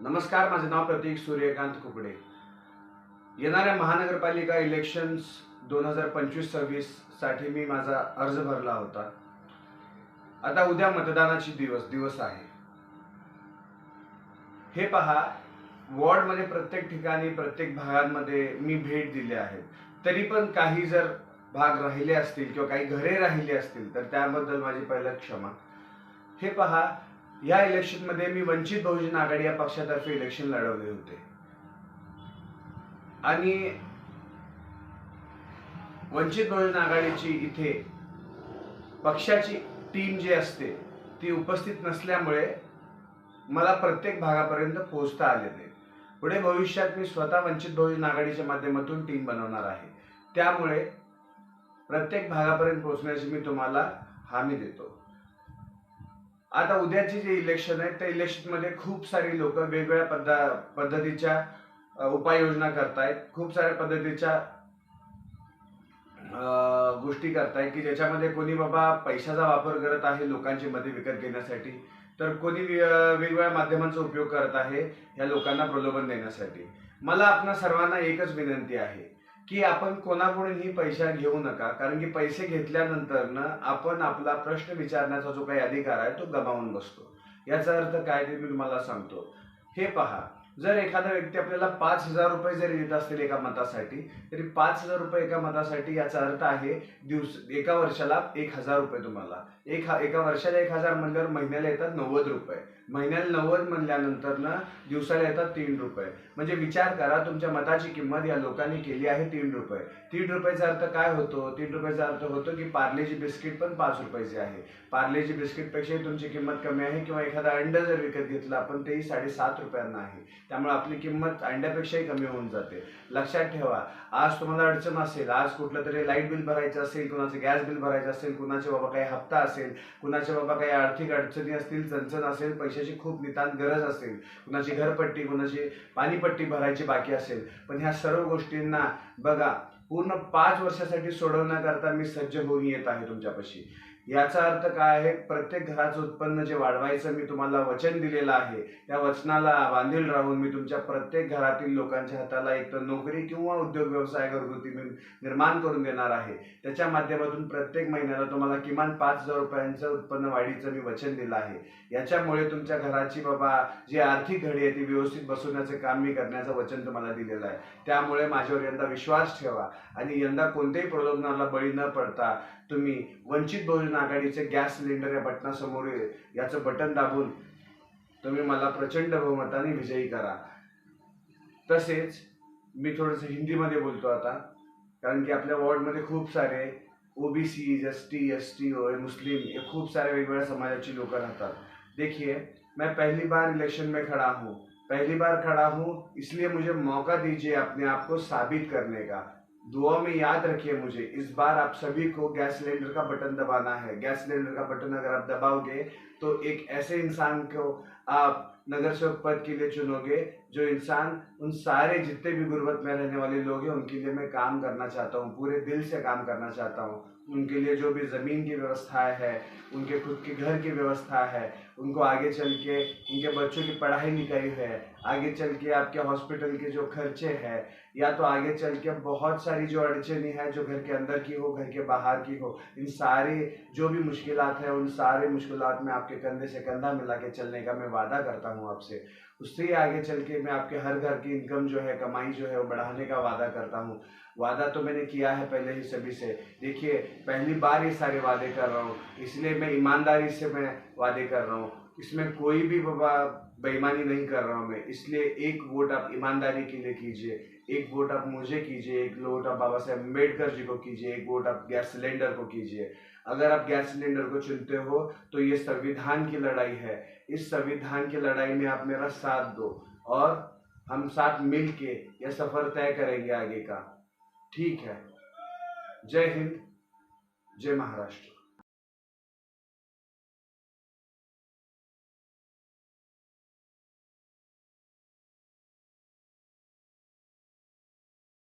नमस्कार माझे नाव प्रतीक सूर्यकांत कुकडे. येणाऱ्या महानगरपालिका इलेक्शन्स दोन हजार पंचवीस सव्वीससाठी मी माझा अर्ज भरला होता. आता उद्या मतदानाची दिवस दिवस आहे. हे पहा वॉर्डमध्ये प्रत्येक ठिकाणी प्रत्येक भागांमध्ये मी भेट दिली आहे. तरी पण काही जर भाग राहिले असतील किंवा काही घरे राहिली असतील तर त्याबद्दल माझी पहिलं क्षमा. हे पहा या इलेक्शनमध्ये मी वंचित बहुजन आघाडी या पक्षातर्फे इलेक्शन लढवले होते. आणि वंचित बहुजन आघाडीची इथे पक्षाची टीम जी असते ती उपस्थित नसल्यामुळे मला प्रत्येक भागापर्यंत पोहोचता आले नाही. पुढे भविष्यात मी स्वतः वंचित बहुजन आघाडीच्या माध्यमातून टीम बनवणार आहे. त्यामुळे प्रत्येक भागापर्यंत पोहोचण्याची मी तुम्हाला हमी देतो. आता उद्याचे जे इलेक्शन आहे त्या इलेक्शनमध्ये खूप सारी लोक वेगवेगळ्या पद्धा पद्धतीच्या उपाययोजना करतायत. खूप साऱ्या पद्धतीच्या गोष्टी करतायत की ज्याच्यामध्ये कोणी बाबा पैशाचा वापर करत आहे लोकांची मते विकत घेण्यासाठी तर कोणी वेगवेगळ्या माध्यमांचा उपयोग करत आहे या लोकांना प्रलोभन देण्यासाठी. मला आपणा सर्वांना एकच विनंती आहे की आपण कोणाकडूनही पैसा घेऊ नका? कारण की पैसे घेतल्यानंतर ना आपण आपला प्रश्न विचारण्याचा जो काही अधिकार आहे तो गमावून बसतो. याचा अर्थ काय ते मी तुम्हाला सांगतो. हे पहा. जर एखादा व्यक्ती आपल्याला पाच हजार रुपये जरी देत असतील एका मतासाठी तरी पाच हजार रुपये एका मतासाठी याचा अर्थ आहे दिवस एका वर्षाला एक हजार रुपये तुम्हाला. एक हा एका वर्षाला एक हजार म्हणल्यावर महिन्याला येतात नव्वद रुपये. महिन्याला नव्वद म्हणल्यानंतर ना दिवसाला येतात तीन रुपये. म्हणजे विचार करा तुमच्या मताची किंमत या लोकांनी केली आहे तीन रुपये. तीन रुपयाचा अर्थ काय होतो? तीन रुपयाचा अर्थ होतो की पार्लेजी बिस्किट पण पाच रुपयाची आहे. पार्लेजी बिस्किटपेक्षाही तुमची किंमत कमी आहे किंवा एखादा अंड जर विकत घेतला आपण तेही साडेसात रुपयांना आहे. त्यामुळे आपली किंमत अंड्यापेक्षाही कमी होऊन जाते. लक्षात ठेवा आज तुम्हाला अडचण असेल आज कुठलं तरी लाइट बिल भरायचं असेल कुणाचं गॅस बिल भरायचं असेल कुणाचे बाबा काही हप्ता असेल कुणाचे बाबा काही आर्थिक अडचणी असतील चणचण असेल पैशाची खूप नितांत गरज असेल कुणाची घरपट्टी कुणाची पाणीपट्टी भरायची बाकी असेल. पण ह्या सर्व गोष्टींना बघा पूर्ण पाच वर्षासाठी सोडवण्याकरता मी सज्ज होऊन येत आहे तुमच्यापाशी. याचा अर्थ काय आहे? प्रत्येक घराचं उत्पन्न जे वाढवायचं मी तुम्हाला वचन दिलेलं आहे त्या वचनाला बांधील राहून मी तुमच्या प्रत्येक घरातील लोकांच्या हाताला एक तर नोकरी किंवा उद्योग व्यवसाय घरगुती मी निर्माण करून देणार आहे. त्याच्या माध्यमातून प्रत्येक महिन्याला तुम्हाला किमान पाच हजार रुपयांचं उत्पन्न वाढीचं मी वचन दिलं आहे. याच्यामुळे तुमच्या घराची बाबा जी आर्थिक घडी आहे ती व्यवस्थित बसवण्याचं काम मी करण्याचं वचन तुम्हाला दिलेलं आहे. त्यामुळे माझ्यावर यंदा विश्वास ठेवा आणि यंदा कोणत्याही प्रलोभनाला बळी न पडता तुम्ही वंचित बहुजन आघाडीचे गॅस सिलेंडर या बटनासमोर याचं बटन दाबून तुम्ही मला प्रचंड बहुमताने विजयी करा. तसेच मी थोडंसं हिंदीमध्ये बोलतो आता, कारण की आपल्या वॉर्डमध्ये खूप सारे OBC S T S T मुस्लिम ये खूप सारे वेगवेगळ्या समाजाची लोग रहतात. देखिए, मैं पहली बार इलेक्शन में खड़ा हूँ. पहली बार खड़ा हूँ, इसलिए मुझे मौका दीजिए अपने आप को साबित करने का. दुआ में याद रखिए मुझे। इस बार आप सभी को गैस सिलेंडर का बटन दबाना है। गैस सिलेंडर का बटन अगर आप दबाओगे तो एक ऐसे इंसान को आप नगर सेवक पद के लिए चुनोगे, जो इंसान उन सारे जितने भी गुर्बत में रहने वाले लोग हैं, उनके लिए मैं काम करना चाहता हूँ, पूरे दिल से काम करना चाहता हूँ। उनके लिए जो भी ज़मीन की व्यवस्था है, उनके खुद के घर की व्यवस्था है, उनको आगे चल के उनके बच्चों की पढ़ाई लिखाई है, आगे चल के आपके हॉस्पिटल के जो खर्चे हैं, या तो आगे चल के बहुत सारी जो अड़चनी है, जो घर के अंदर की हो, घर के बाहर की हो, इन सारे जो भी मुश्किलात है, उन सारे मुश्किलात में आपके कंधे से कंधा मिला के चलने का मैं वादा करता हूँ आपसे। उससे ही आगे चल के मैं आपके हर घर की इनकम जो है, कमाई जो है, वो बढ़ाने का वादा करता हूँ। वादा तो मैंने किया है पहले ही सभी से। देखिए, पहली बार ये सारे वादे कर रहा हूँ, इसलिए मैं ईमानदारी से मैं वादे कर रहा हूँ। इसमें कोई भी बेईमानी नहीं कर रहा हूँ मैं। इसलिए एक वोट आप ईमानदारी के लिए कीजिए, एक वोट आप मुझे कीजिए, एक वोट आप बाबा साहेब अंबेडकर जी को कीजिए, एक वोट आप गैस सिलेंडर को कीजिए। अगर आप गैस सिलेंडर को चुनते हो तो ये संविधान की लड़ाई है। इस संविधान की लड़ाई में आप मेरा साथ दो और हम साथ मिल के यह सफ़र तय करेंगे आगे का। ठीक है। जय हिंद, जय महाराष्ट्र।